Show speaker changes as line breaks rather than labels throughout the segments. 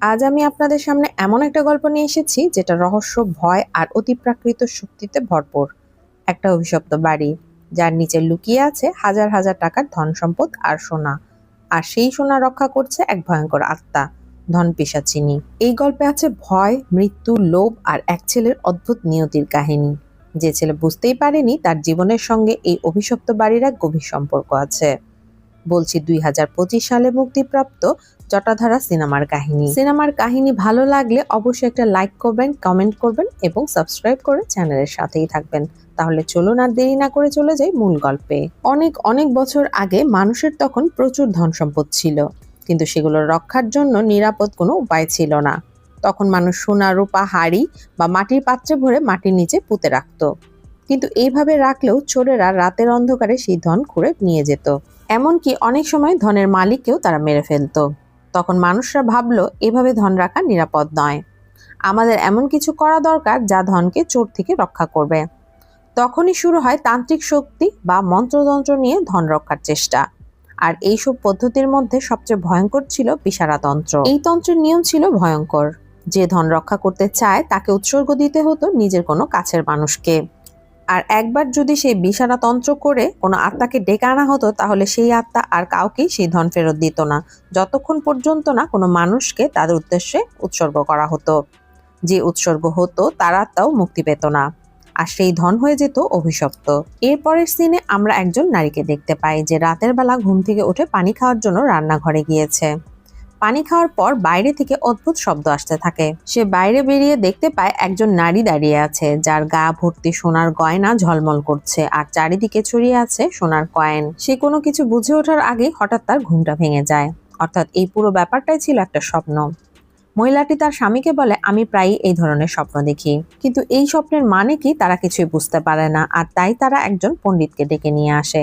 আজ আমি আপনাদের সামনে এমন একটা গল্প নিয়ে এসেছি, যেটা রহস্য, ভয় আর অতিপ্রাকৃত শক্তিতে ভরপুর। একটা অভিশপ্ত বাড়ি, যার নিচে লুকিয়ে আছে হাজার হাজার টাকার ধন সম্পদ আর সোনা। আর সেই সোনা রক্ষা করছে এক ভয়ঙ্কর আত্মা, ধন পিসাচিনি। এই গল্পে আছে ভয়, মৃত্যু, লোভ আর এক ছেলের অদ্ভুত নিয়তির কাহিনী। যে ছেলে বুঝতেই পারেনি তার জীবনের সঙ্গে এই অভিশপ্ত বাড়ির এক গভীর সম্পর্ক আছে। বলছি দুই হাজার পঁচিশ সালে মুক্তিপ্রাপ্ত জটাধারা সিনেমার কাহিনী। সিনেমার কাহিনী ভালো লাগলে অবশ্যই একটা লাইক করবেন কমেন্ট করবেন এবং সাবস্ক্রাইব করে চ্যানেলের সাথেই থাকবেন। তাহলে চলুন আর দেরি না করে চলে যাই মূল গল্পে। অনেক অনেক বছর আগে মানুষের তখন প্রচুর ধন সম্পদ ছিল, কিন্তু সেগুলো রক্ষার জন্য নিরাপদ কোনো উপায় ছিল না। তখন মানুষ সোনা, রূপা, হাড়ি বা মাটির পাত্রে ভরে মাটির নিচে পুঁতে রাখত। কিন্তু এইভাবে রাখলেও চোরেরা রাতের অন্ধকারে সেই ধন খুঁড়ে নিয়ে যেত। এমনকি অনেক সময় ধনের মালিককেও তারা মেরে ফেলতো। তখন মানুষরা ভাবলো, এভাবে ধন রাখা নিরাপদ নয়। আমাদের এমন কিছু করা দরকার যা ধনকে চোর থেকে রক্ষা করবে। তখনই শুরু হয় তান্ত্রিক শক্তি বা মন্ত্রতন্ত্র নিয়ে ধন রক্ষার চেষ্টা। আর এইসব পদ্ধতির মধ্যে সবচেয়ে ভয়ঙ্কর ছিল বিশারাতন্ত্র এই তন্ত্রের নিয়ম ছিল ভয়ঙ্কর। যে ধন রক্ষা করতে চায়, তাকে উৎসর্গ দিতে হতো নিজের কোনো কাছের মানুষকে। আর একবার যদি সেই বিশারা তন্ত্র করে কোনো আত্মাকে ডেকে আনা হতো, তাহলে সেই আত্মা আর কাউকেই সেই ধন ফেরত দিত না। যতক্ষণ পর্যন্ত না কোনো মানুষকে তাদের উদ্দেশ্যে উৎসর্গ করা হতো। যে উৎসর্গ হতো, তার আত্মাও মুক্তি পেত না। আর সেই ধন হয়ে যেত অভিশপ্ত। এরপরের সিনে আমরা একজন নারীকে দেখতে পাই, যে রাতের বেলা ঘুম থেকে উঠে পানি খাওয়ার জন্য রান্নাঘরে গিয়েছে। পানি খাওয়ার পর বাইরে থেকে অদ্ভুত শব্দ আসতে থাকে। সে বাইরে বেরিয়ে দেখতে পায় একজন নারী দাঁড়িয়ে আছে, যার গা ভর্তি সোনার গয়না ঝলমল করছে আর চারিদিকে ছড়িয়ে আছে সোনার কয়েন। সে কোনো কিছু বুঝে ওঠার আগে হঠাৎ তার ঘুমটা ভেঙে যায়। অর্থাৎ এই পুরো ব্যাপারটাই ছিল একটা স্বপ্ন। মহিলাটি তার স্বামীকে বলে, আমি প্রায়ই এই ধরনের স্বপ্ন দেখি। কিন্তু এই স্বপ্নের মানে কি তারা কিছুই বুঝতে পারে না আর তাই তারা একজন পণ্ডিতকে ডেকে নিয়ে আসে।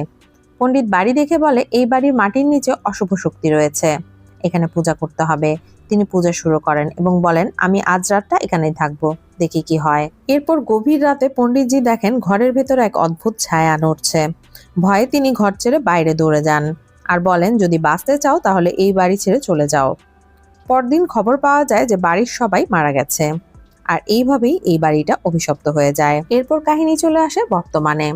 পণ্ডিত বাড়ি দেখে বলে, এই বাড়ির মাটির নিচে অশুভ শক্তি রয়েছে। এখানে পূজা করতে হবে। তিনি পূজা শুরু করেন এবং বলেন, আমি আজ রাতটা এখানেই থাকব, দেখি কি হয়। এরপর গভীর রাতে পণ্ডিতজি দেখেন ঘরের ভেতরে এক অদ্ভুত ছায়া নড়ছে। ভয়ে তিনি ঘর ছেড়ে বাইরে দৌড়ে যান আর বলেন, যদি বাঁচতে চাও তাহলে এই বাড়ি ছেড়ে চলে যাও। পরদিন খবর পাওয়া যায় যে বাড়ির সবাই মারা গেছে আর এইভাবেই এই বাড়িটা অভিশপ্ত হয়ে যায়। এরপর কাহিনী চলে আসে বর্তমানে।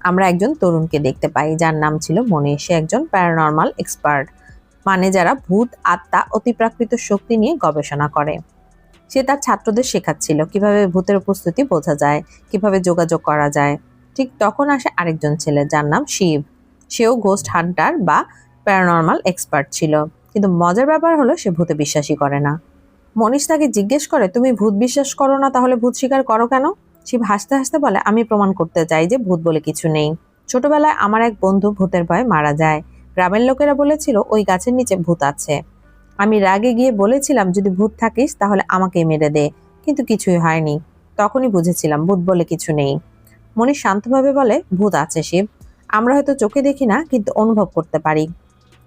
আমরা একজন তরুণকে দেখতে পাই, যার নাম ছিল মনি সে একজন প্যারানর্মাল এক্সপার্ট। মানে যারা ভূত, আত্মা, অতিপ্রাকৃত শক্তি নিয়ে গবেষণা করে। সে তার ছাত্রদের শেখাচ্ছিল কীভাবে ভূতের উপস্থিতি বোঝা যায়, কীভাবে যোগাযোগ করা যায়। ঠিক তখন আসে আরেকজন ছেলে যার নাম শিব। সেও গোস্ট হান্টার বা প্যারানর্মাল এক্সপার্ট ছিল। কিন্তু মজার ব্যাপার হলো সে ভূতে বিশ্বাসই করে না। মনীষ তাকে জিজ্ঞেস করে, তুমি ভূত বিশ্বাস করো না, তাহলে ভূত স্বীকার করো কেন? শিব হাসতে হাসতে বলে, আমি প্রমাণ করতে চাই যে ভূত বলে কিছু নেই। ছোটবেলায় আমার এক বন্ধু ভূতের ভয়ে মারা যায়। গ্রামের লোকেরা বলেছিল, ওই গাছের নিচে ভূত আছে। আমি রাগে গিয়ে বলেছিলাম, যদি ভূত থাকিস, তাহলে আমাকে মেরে দে। কিন্তু কিছুই হয়নি। তখনই বুঝেছিলাম, ভূত বলে কিছু নেই। মনি শান্তভাবে বলে, ভূত আছে শিব। আমরা হয়তো চোখে দেখি না, কিন্তু অনুভব করতে পারি।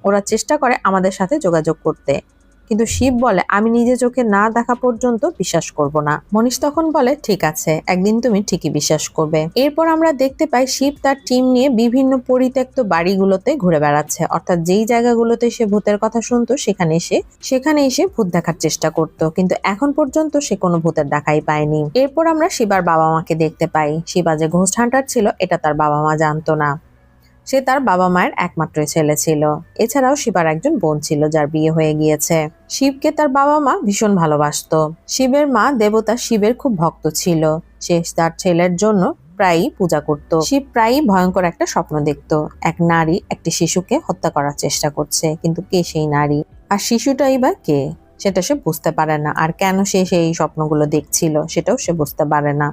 ওরা চেষ্টা করে আমাদের সাথে যোগাযোগ করতে। কিন্তু শিব বলে, আমি নিজে চোখে না দেখা পর্যন্ত বিশ্বাস করব না। মনীষ তখন বলে, ঠিক আছে, একদিন তুমি ঠিকই বিশ্বাস করবে। এরপর আমরা দেখতে পাই শিব তার টিম নিয়ে বিভিন্ন পরিত্যক্ত বাড়িগুলোতে ঘুরে বেড়াচ্ছে। অর্থাৎ যেই জায়গাগুলোতে সে ভূতের কথা শুনতো, সেখানে এসে সেখানে এসে ভূত দেখার চেষ্টা করত। কিন্তু এখন পর্যন্ত সে কোনো ভূতের দেখাই পায়নি। এরপর আমরা শিবার বাবা মাকে দেখতে পাই। শিবা যে ঘোষ হান্টার ছিল, এটা তার বাবা মা জানতো না। সে তার বাবা মায়ের একমাত্র ছেলে ছিল। এছাড়াও শিবার একজন বোন ছিল যার বিয়ে হয়ে গিয়েছে। শিবকে তার বাবা মা ভীষণ ভালোবাসতো। শিবের মা দেবতা শিবের খুব ভক্ত ছিল। সে তার ছেলের জন্য প্রায়ই পূজা করত। শিব প্রায়ই ভয়ঙ্কর একটা স্বপ্ন দেখত। এক নারী একটি শিশুকে হত্যা করার চেষ্টা করছে, কিন্তু কে সেই নারী? আর শিশুটাই বা কে? সেটা সে বুঝতে পারে না। আর কেন সে সেই স্বপ্নগুলো দেখছিল, সেটাও সে বুঝতে পারে না।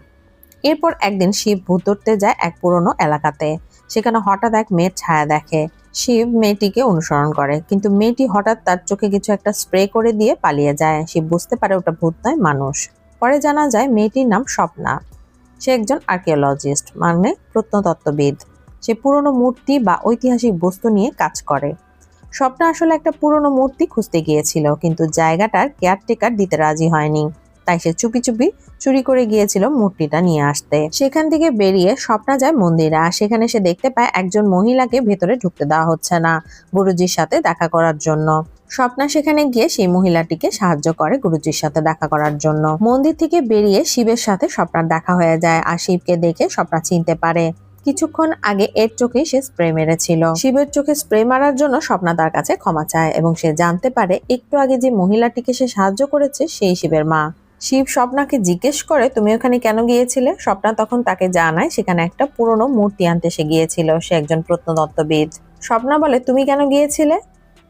এরপর একদিন শিব ভূত ধরতে যায় এক পুরনো এলাকাতে। সেখানে হঠাৎ এক মেয়ের ছায়া দেখে। শিব মেয়েটিকে অনুসরণ করে, কিন্তু মেয়েটি হঠাৎ তার চোখে কিছু একটা স্প্রে করে দিয়ে পালিয়ে যায়। শিব বুঝতে পারে ওটা ভূত নয়, মানুষ। পরে জানা যায় মেয়েটির নাম স্বপ্না। সে একজন আর্কিওলজিস্ট মানে প্রত্নতত্ত্ববিদ। সে পুরনো মূর্তি বা ঐতিহাসিক বস্তু নিয়ে কাজ করে। স্বপ্না আসলে একটা পুরনো মূর্তি খুঁজতে গিয়েছিল, কিন্তু জায়গাটার কেয়ারটেকার দিতে রাজি হয়নি। তাই সে চুপি চুপি চুরি করে গিয়েছিল মূর্তিটা নিয়ে আসতে। সেখান থেকে বেরিয়ে স্বপ্না যায় মন্দিরে আর সেখানে সে দেখতে পায় একজন মহিলাকে ভেতরে ঢুকতে দেওয়া হচ্ছে না গুরুজির সাথে দেখা করার জন্য। স্বপ্না সেখানে গিয়ে সেই মহিলাটিকে সাহায্য করে গুরুজির সাথে দেখা করার জন্য। মন্দির থেকে বেরিয়ে শিবের সাথে স্বপ্নার দেখা হয়ে যায় আর শিবকে দেখে স্বপ্না চিনতে পারে। কিছুক্ষণ আগে এর চোখে সে স্প্রে মেরেছিল। শিবের চোখে স্প্রে মারার জন্য স্বপ্না তার কাছে ক্ষমা চায় এবং সে জানতে পারে একটু আগে যে মহিলাটিকে সে সাহায্য করেছে সেই শিবের মা। শিব স্বপ্নাকে জিজ্ঞেস করে, তুমি ওখানে কেন গিয়েছিলে? স্বপ্না তখন তাকে জানায়, সেখানে একটা পুরনো মূর্তি আনতে সে গিয়েছিল, সে একজন প্রত্নতত্ত্ববিদ। স্বপ্না বলে, তুমি কেন গিয়েছিলে?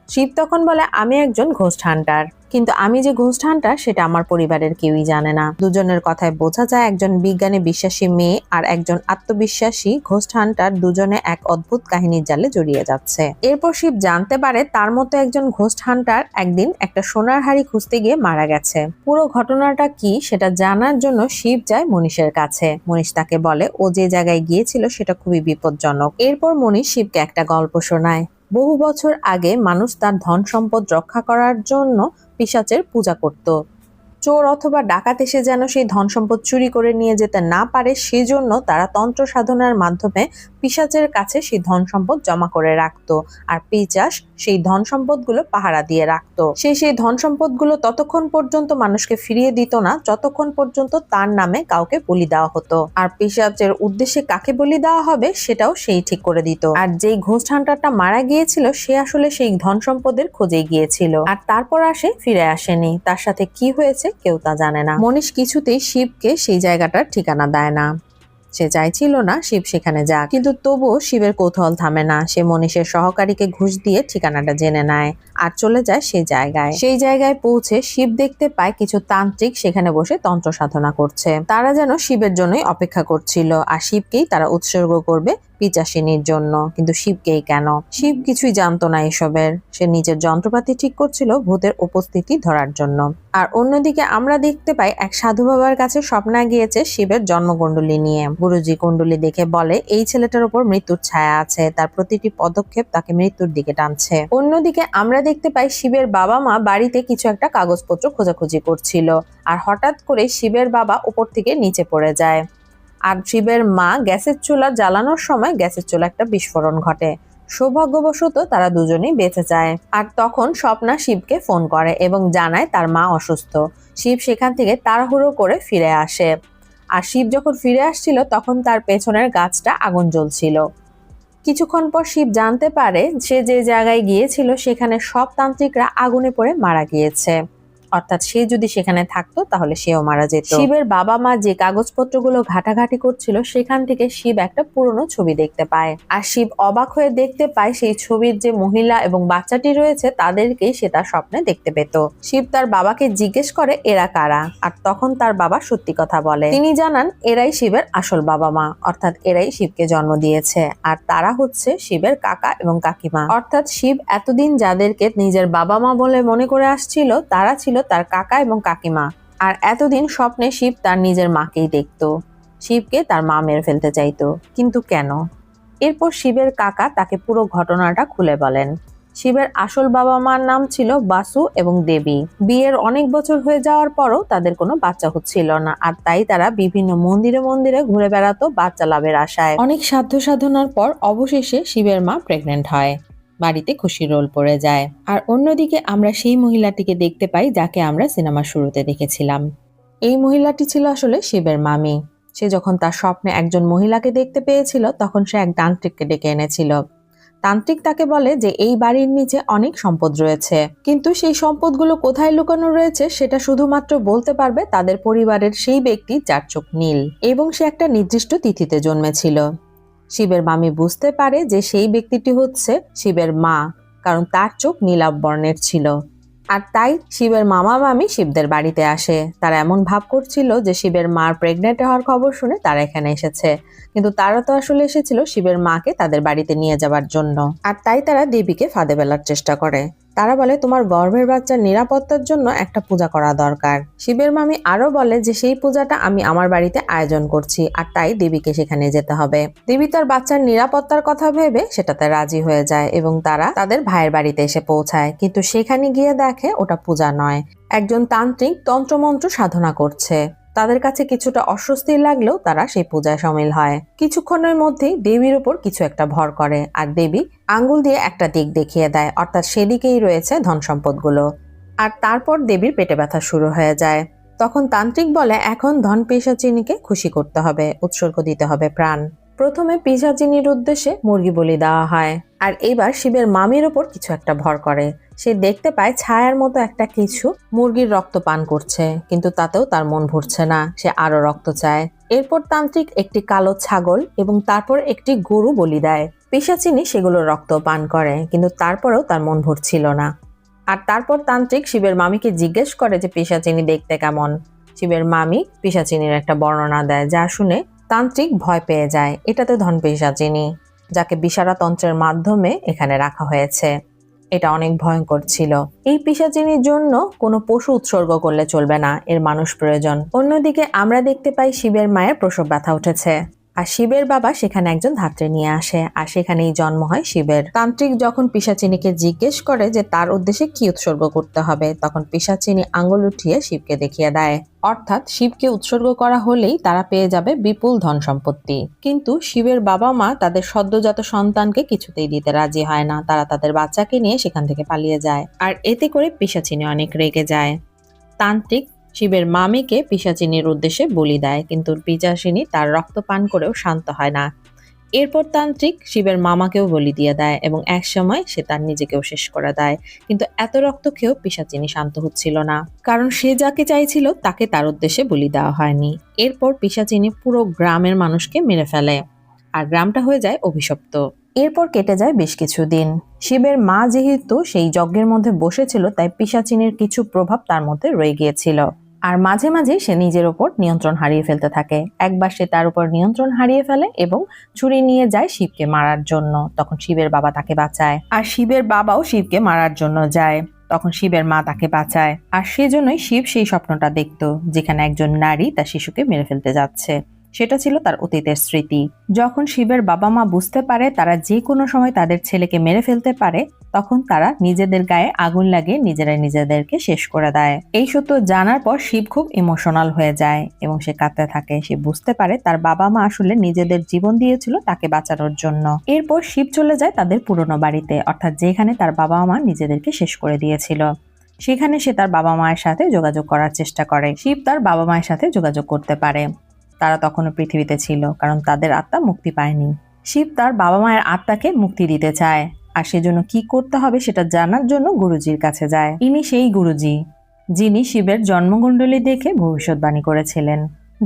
শিব তখন বলে, আমি একজন ঘোস্ট হান্টার। কিন্তু আমি যে ঘোস্ট সেটা আমার পরিবারের কেউই জানে না। দুজনের কথায় বোঝা যায় একজন বিজ্ঞানে বিশ্বাসী মেয়ে আর একজন আত্মবিশ্বাসী ঘোস্ট হান্টার দুজনে এক অদ্ভুত কাহিনীর জালে জড়িয়ে যাচ্ছে। এরপর শিব জানতে পারে তার মতো একজন ঘোস্ট হান্টার একদিন একটা সোনার হাড়ি খুঁজতে গিয়ে মারা গেছে। পুরো ঘটনাটা কি, সেটা জানার জন্য শিব যায় মনীষের কাছে। মনীষ তাকে বলে, ও যে জায়গায় গিয়েছিল, সেটা খুবই বিপজ্জনক। এরপর মনীষ শিবকে একটা গল্প শোনায়। বহু বছর আগে মানুষ তার ধন সম্পদ রক্ষা করার জন্য পিসাচের পূজা করত। চোর অথবা ডাকাত এসে যেন সেই ধন সম্পদ চুরি করে নিয়ে যেতে না পারে, সেজন্য তারা তন্ত্র সাধনার মাধ্যমে পিশাচের কাছে সেই ধন সম্পদ জমা করে রাখতো, আর পিচাস সেই ধন সম্পদগুলো পাহারা দিয়ে রাখতো। সে সেই ধন সম্পদগুলো ততক্ষণ পর্যন্ত মানুষকে ফিরিয়ে দিত না, যতক্ষণ পর্যন্ত তার নামে কাউকে বলি দেওয়া হতো। আর পিশাচের উদ্দেশ্যে কাকে বলি দেওয়া হবে, সেটাও সেই ঠিক করে দিত। আর যেই ঘোষ হান্টারটা মারা গিয়েছিল, সে আসলে সেই ধন সম্পদের খোঁজে গিয়েছিল। আর তারপর আসে ফিরে আসেনি। তার সাথে কি হয়েছে কেউ তা জানে না। মনীষ কিছুতেই শিবকে সেই জায়গাটার ঠিকানা দেয় না। সে চাইছিল না শিব সেখানে যাক। কিন্তু তবুও শিবের কৌতূহল থামে না। সে মনীষের সহকারীকে ঘুষ দিয়ে ঠিকানাটা জেনে নেয় আর চলে যায় সেই জায়গায়। সেই জায়গায় পৌঁছে শিব দেখতে পায় কিছু তান্ত্রিক সেখানে বসে তন্ত্র সাধনা করছে। তারা যেন শিবের জন্যই অপেক্ষা করছিল। আর শিবকেই তারা উৎসর্গ করবে পিচাসিনীর জন্য। কিন্তু শিবকেই কেন? শিব কিছুই জানতো না এসবের। সে নিজের যন্ত্রপাতি ঠিক করছিল ভূতের উপস্থিতি ধরার জন্য। আর অন্যদিকে আমরা দেখতে পাই এক সাধু বাবার কাছে স্বপ্না গিয়েছে শিবের জন্মকুণ্ডলী নিয়ে। গুরুজি কুণ্ডলী দেখে বলে, এই ছেলেটার উপর মৃত্যুর ছায়া আছে। তার প্রতিটি পদক্ষেপ তাকে মৃত্যুর দিকে টানছে। অন্যদিকে আমরা দেখতে পাই শিবের বাবা মা বাড়িতে কিছু একটা কাগজপত্র খোঁজাখুঁজি করছিল। আর হঠাৎ করে শিবের বাবা উপর থেকে নিচে পড়ে যায়। আর শিবের মা গ্যাসের চুলা জ্বালানোর সময় গ্যাসের চুলা একটা বিস্ফোরণ ঘটে। সৌভাগ্যবশত তারা দুজনেই বেঁচে যায়। আর তখন স্বপ্না শিবকে ফোন করে এবং জানায় তার মা অসুস্থ। শিব সেখান থেকে তাড়াহুড়ো করে ফিরে আসে। আর শিব যখন ফিরে আসছিল, তখন তার পেছনের গাছটা আগুন জ্বলছিল। কিছুক্ষণ পর শিব জানতে পারে, সে যে জায়গায় গিয়েছিল, সেখানে সব তান্ত্রিকরা আগুনে পড়ে মারা গিয়েছে। অর্থাৎ সে যদি সেখানে থাকতো, তাহলে সেও মারা যেত। শিবের বাবা মা যে কাগজপত্রগুলো ঘাটাঘাটি করছিল, সেখান থেকে শিব একটা পুরনো ছবি দেখতে পায়। আর শিব অবাক হয়ে দেখতে পায়, সেই ছবির যে মহিলা এবং বাচ্চাটি রয়েছে, তাদেরকেই সে তার স্বপ্নে দেখতে পেত। শিব তার বাবাকে জিজ্ঞেস করে, এরা কারা? আর তখন তার বাবা সত্যি কথা বলে। তিনি জানান, এরাই শিবের আসল বাবা মা অর্থাৎ এরাই শিবকে জন্ম দিয়েছে। আর তারা হচ্ছে শিবের কাকা এবং কাকিমা। অর্থাৎ শিব এতদিন যাদেরকে নিজের বাবা মা বলে মনে করে আসছিল, তারা ছিল তার কাকা এবং কাকিমা। আর এতদিন স্বপ্নে শিব তার নিজের মাকেই দেখত। শিবকে তার মা মেরে ফেলতে চাইতো। কিন্তু কেন? এরপর শিবের কাকা তাকে পুরো ঘটনাটা খুলে বলেন। শিবের আসল বাবা মার নাম ছিল বাসু এবং দেবী। বিয়ের অনেক বছর হয়ে যাওয়ার পরও তাদের কোনো বাচ্চা হচ্ছিল না। আর তাই তারা বিভিন্ন মন্দিরে মন্দিরে ঘুরে বেড়াতো বাচ্চা লাভের আশায়। অনেক সাধ্য সাধনার পর অবশেষে শিবের মা প্রেগনেন্ট হয়। বাড়িতে খুশির রোল পড়ে যায়। আর অন্যদিকে আমরা সেই মহিলাটিকে দেখতে পাই, যাকে আমরা সিনেমার শুরুতে দেখেছিলাম। এই মহিলাটি ছিল আসলে শিবের মামি। সে যখন তার স্বপ্নে একজন মহিলাকে দেখতে পেয়েছিল, তখন সে এক তান্ত্রিককে ডেকে এনেছিল। তান্ত্রিক তাকে বলে যে, এই বাড়ির নিচে অনেক সম্পদ রয়েছে। কিন্তু সেই সম্পদগুলো কোথায় লুকানো রয়েছে, সেটা শুধুমাত্র বলতে পারবে তাদের পরিবারের সেই ব্যক্তি যার চোখ নীল। এবং সে একটা নির্দিষ্ট তিথিতে জন্মেছিল। শিবের মামি বুঝতে পারে যে সেই ব্যক্তিটি হচ্ছে শিবের মা, কারণ তার চোখ নীলাভ বর্ণের ছিল। আর তাই শিবের মামা মামি শিবদের বাড়িতে আসে। তারা এমন ভাব করছিল যে শিবের মার প্রেগনেন্ট হওয়ার খবর শুনে তারা এখানে এসেছে। কিন্তু তারা তো আসলে এসেছিল শিবের মাকে তাদের বাড়িতে নিয়ে যাবার জন্য। আর তাই তারা দেবীকে ফাঁদে বেলার চেষ্টা করে। তারা বলে, তোমার গর্ভের বাচ্চার নিরাপত্তার জন্য একটা পূজা করা দরকার। শিবের মামি আরও বলে যে, সেই পূজাটা আমি আমার বাড়িতে আয়োজন করছি আর তাই দেবীকে সেখানে যেতে হবে। দেবী তার বাচ্চার নিরাপত্তার কথা ভেবে সেটাতে রাজি হয়ে যায় এবং তারা তাদের ভাইয়ের বাড়িতে এসে পৌঁছায়। কিন্তু সেখানে গিয়ে দেখে ওটা পূজা নয়। একজন তান্ত্রিক তন্ত্রমন্ত্র সাধনা করছে। তাদের কাছে কিছুটা অস্বস্তি লাগলেও তারা সেই পূজায় সামিল হয়। কিছুক্ষণের মধ্যেই দেবীর উপর কিছু একটা ভর করে আর দেবী আঙ্গুল দিয়ে একটা দিক দেখিয়ে দেয়, অর্থাৎ সেদিকেই রয়েছে ধন সম্পদগুলো আর তারপর দেবীর পেটে ব্যথা শুরু হয়ে যায়। তখন তান্ত্রিক বলে, এখন ধন পেশাচিনীকে খুশি করতে হবে, উৎসর্গ দিতে হবে প্রাণ। প্রথমে পিসাচিনীর উদ্দেশ্যে মুরগি বলি দেওয়া হয়, আর এবার শিবের মামির ওপর কিছু একটা ভর করে। সে দেখতে পায় ছায়ার মতো একটা কিছু মুরগির রক্ত পান করছে, কিন্তু তাতেও তার মন ভরছে না। সে আরও রক্ত চায়। এরপর তান্ত্রিক একটি কালো ছাগল এবং তারপর একটি গরু বলি দেয়। পিসাচিনী সেগুলো রক্ত পান করে, কিন্তু তারপরেও তার মন ভরছিল না। আর তারপর তান্ত্রিক শিবের মামিকে জিজ্ঞেস করে যে পিসাচিনী দেখতে কেমন? শিবের মামি পিসাচিনীর একটা বর্ণনা দেয়, যা শুনে তান্ত্রিক ভয় পেয়ে যায়। এটাতে ধন পিসাচিনী যাকে বিশারা তন্ত্রের মাধ্যমে এখানে রাখা হয়েছে। এটা অনেক ভয়ঙ্কর ছিল। এই পিসাচিনির জন্য কোনো পশু উৎসর্গ করলে চলবে না, এর মানুষ প্রয়োজন। অন্যদিকে আমরা দেখতে পাই শিবের মায়ের প্রসব ব্যথা উঠেছে। আর শিবের বাবা সেখানে একজন ধাত্রে নিয়ে আসে, আর সেখানেই জন্ম হয় শিবের। তান্ত্রিক যখন পিসাচিনীকে জিজ্ঞেস করে যে তার উদ্দেশ্যে কি উৎসর্গ করতে হবে, তখন পিসাচিনী আঙ্গুল উঠিয়ে শিবকে দেখিয়ে দেয়। অর্থাৎ শিবকে উৎসর্গ করা হলেই তারা পেয়ে যাবে বিপুল ধন সম্পত্তি। কিন্তু শিবের বাবা মা তাদের সদ্যজাত সন্তানকে কিছুতেই দিতে রাজি হয় না, তারা তাদের বাচ্চাকে নিয়ে সেখান থেকে পালিয়ে যায়, আর এতে করে পিসাচিনী অনেক রেগে যায়। তান্ত্রিক শিবের মামিকে পিসাচিনীর উদ্দেশ্যে বলি দেয়, কিন্তু পিসাচিনী তার রক্ত পান করেও শান্ত হয় না। এরপর তান্ত্রিক শিবের মামাকেও বলি দিয়ে দেয় এবং এক সময় সে তার নিজেকেও শেষ করে দেয়, কিন্তু এত রক্ত খেয়েও পিসাচিনী শান্ত হচ্ছিল না। কারণ সে যাকে চাইছিল তাকে তার উদ্দেশ্যে বলি দেওয়া হয়নি। এরপর পিসাচিনী পুরো গ্রামের মানুষকে মেরে ফেলে আর গ্রামটা হয়ে যায় অভিশপ্ত। এরপর কেটে যায় বেশ কিছুদিন। শিবের মা যেহেতু সেই যজ্ঞের মধ্যে বসেছিল, তাই পিসাচিনীর কিছু প্রভাব তার মধ্যে রয়ে গিয়েছিল। আর মাঝে মাঝে সে নিজের ওপর নিয়ন্ত্রণ হারিয়ে ফেলতে থাকে। একবার সে তার উপর নিয়ন্ত্রণ হারিয়ে ফেলে এবং ছুরি নিয়ে যায় শিবকে মারার জন্য। তখন শিবের বাবা তাকে বাঁচায় আর শিবের বাবাও শিবকে মারার জন্য যায়। তখন শিবের মা তাকে বাঁচায়। আর সেজন্যই শিব সেই স্বপ্নটা দেখত, যেখানে একজন নারী তার শিশুকে মেরে ফেলতে যাচ্ছে। সেটা ছিল তার অতীতের স্মৃতি। যখন শিবের বাবা মা বুঝতে পারে তারা যে কোনো সময় তাদের ছেলেকে মেরে ফেলতে পারে, তখন তারা নিজেদের গায়ে আগুন লাগিয়ে নিজেরাই নিজেদেরকে শেষ করে দেয়। এই সত্য জানার পর শিব খুব ইমোশনাল হয়ে যায় এবং সে কাঁদতে থাকে। সে বুঝতে পারে তার বাবা মা আসলে নিজেদের জীবন দিয়েছিল তাকে বাঁচানোর জন্য। এরপর শিব চলে যায় তাদের পুরনো বাড়িতে, অর্থাৎ যেখানে তার বাবা মা নিজেদেরকে শেষ করে দিয়েছিল। সেখানে সে তার বাবা মায়ের সাথে যোগাযোগ করার চেষ্টা করে। শিব তার বাবা মায়ের সাথে যোগাযোগ করতে পারে। তারা তখনও পৃথিবীতে ছিল, কারণ তাদের আত্মা মুক্তি পায়নি। শিব তার বাবা মায়ের আত্মাকে মুক্তি দিতে চায়, আর সেজন্য কি করতে হবে সেটা জানার জন্য গুরুজির কাছে যায়। ইনি সেই গুরুজি, যিনি শিবের জন্মকুণ্ডলী দেখে ভবিষ্যৎবাণী করেছিলেন।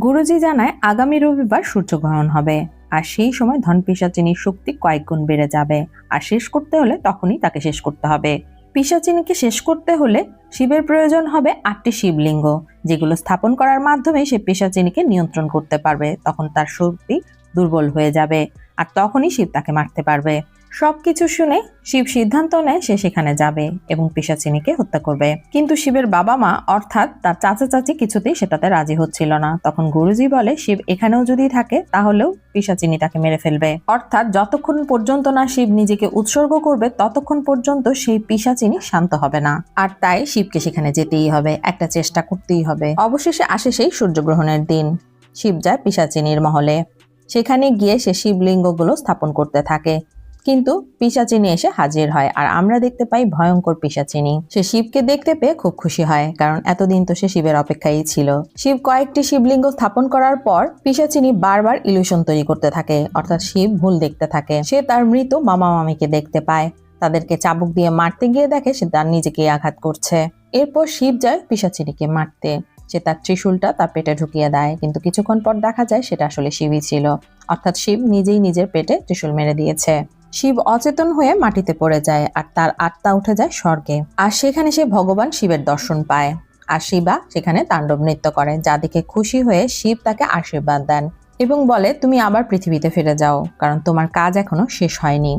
গুরুজি জানায়, আগামী রবিবার সূর্যগ্রহণ হবে, আর সেই সময় ধন পিসাচিনীর শক্তি কয়েক গুণ বেড়ে যাবে, আর শেষ করতে হলে তখনই তাকে শেষ করতে হবে। পিসাচিনীকে শেষ করতে হলে শিবের প্রয়োজন হবে আটটি শিবলিঙ্গ, যেগুলো স্থাপন করার মাধ্যমে সে পিসাচিনীকে নিয়ন্ত্রণ করতে পারবে। তখন তার শক্তি দুর্বল হয়ে যাবে, আর তখনই শিব তাকে মারতে পারবে। সবকিছু শুনে শিব সিদ্ধান্ত নেয় সে সেখানে যাবে এবং পিসাচিনীকে হত্যা করবে। কিন্তু শিবের বাবা মা অর্থাৎ তার চাচা চাচি কিছুতেই সেটাতে রাজি হচ্ছিল না। তখন গুরুজি বলে, শিব এখানেও যদি থাকে, তাহলেও পিসাচিনী তাকে মেরে ফেলবে। অর্থাৎ যতক্ষণ পর্যন্ত না শিব নিজেকে উৎসর্গ করবে, ততক্ষণ পর্যন্ত সেই পিসাচিনী শান্ত হবে না। আর তাই শিবকে সেখানে যেতেই হবে, একটা চেষ্টা করতেই হবে। অবশেষে আসে সেই সূর্যগ্রহণের দিন। শিব যায় পিসাচিনীর মহলে। সেখানে গিয়ে সে শিবলিঙ্গগুলো স্থাপন করতে থাকে। কিন্তু পিসাচিনি এসে হাজির হয় আর আমরা দেখতে পাই ভয়ঙ্কর পিসাচিনি সে শিবকে দেখতে পেয়ে খুব খুশি হয়, কারণ এতদিন তো সে শিবের অপেক্ষায় ছিল। শিব কয়েকটি শিবলিঙ্গ স্থাপন করার পর পিসাচিনি বারবার ইলুশন তৈরি করতে থাকে, অর্থাৎ শিব ভুল দেখতে থাকে। সে তার মৃত মামা মামিকে দেখতে পায়। তাদেরকে চাবুক দিয়ে মারতে গিয়ে দেখে সে তার নিজেকে আঘাত করছে। এরপর শিব যায় পিসাচিনিকে মারতে। সে তার ত্রিশূলটা তার পেটে ঢুকিয়ে দেয়, কিন্তু কিছুক্ষণ পর দেখা যায় সেটা আসলে শিবই ছিল। অর্থাৎ শিব নিজেই নিজের পেটে ত্রিশূল মেরে দিয়েছে। শিব অচেতন হয়ে মাটিতে পড়ে যায় আর তার আত্মা উঠে যায় স্বর্গে। আর সেখানে সে ভগবান শিবের দর্শন পায়। আর শিবা সেখানে তাণ্ডব নৃত্য করে, যা দেখে খুশি হয়ে শিব তাকে আশীর্বাদ দেন এবং বলে, তুমি আবার পৃথিবীতে ফিরে যাও, কারণ তোমার কাজ এখনও শেষ হয়নি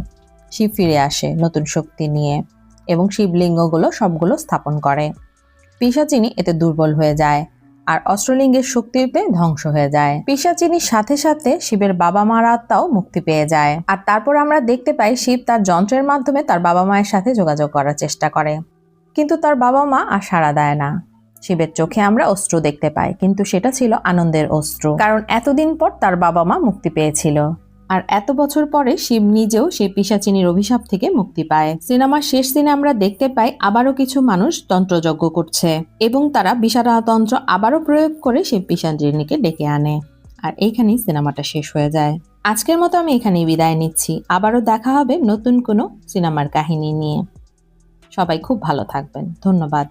শিব ফিরে আসে নতুন শক্তি নিয়ে এবং শিবলিঙ্গগুলো সবগুলো স্থাপন করে। পিসাচিনি এতে দুর্বল হয়ে যায়। আর অস্ত্রলিঙ্গের শক্তিতে ধ্বংস হয়ে যায়। পিসাচিনির সাথে সাথে শিবের বাবা মার আত্মাও মুক্তি পেয়ে যায়। আর তারপর আমরা দেখতে পাই শিব তার যন্ত্রের মাধ্যমে তার বাবা মায়ের সাথে যোগাযোগ করার চেষ্টা করে। কিন্তু তার বাবা মা আর সাড়া দেয় না। শিবের চোখে আমরা অস্ত্র দেখতে পাই, কিন্তু সেটা ছিল আনন্দের অস্ত্র কারণ এতদিন পর তার বাবা মা মুক্তি পেয়েছিল। আর এত বছর পরে শিব নিজেও সেই পিসাচিনীর অভিশাপ থেকে মুক্তি পায়। সিনেমার শেষ দিনে আমরা দেখতে পাই আবারও কিছু মানুষ তন্ত্রযজ্ঞ করছে এবং তারা তন্ত্র আবারও প্রয়োগ করে সেই পিসাচিনীকে ডেকে আনে। আর এইখানেই সিনেমাটা শেষ হয়ে যায়। আজকের মতো আমি এখানেই বিদায় নিচ্ছি। আবারও দেখা হবে নতুন কোনো সিনেমার কাহিনী নিয়ে। সবাই খুব ভালো থাকবেন। ধন্যবাদ।